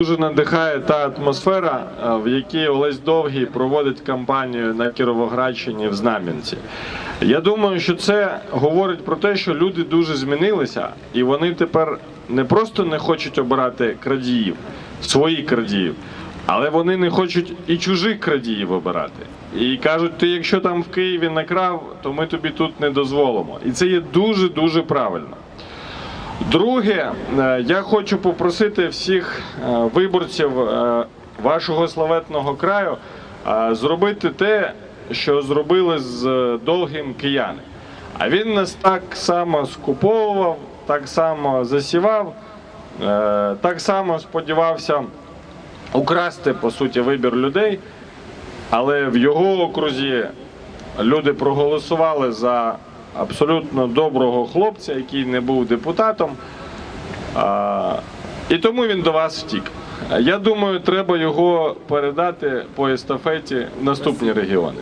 Дуже надихає та атмосфера, е, в якій Олесь Довгий проводить кампанію на Кіровоградщині в Знам'янці. Я думаю, що це говорить про те, що люди дуже змінилися, і вони тепер не просто не хочуть обирати крадіїв, своїх крадіїв, але вони не хочуть і чужих крадіїв обирати. І кажуть, ти якщо там в Києві накрав, то ми тобі тут не дозволимо. І це є дуже дуже правильно. Друге, е, я хочу попросити всіх е, виборців е, вашого славетного краю зробити те, що зробили з довгим кияни. А він нас так само скуповував, так само засівав, так само сподівався украсти по суті вибір людей. Але в його окрузі люди проголосували за абсолютно доброго хлопця, який не був депутатом. І тому він до вас втік. Я думаю, треба його передати по естафеті в наступні регіони.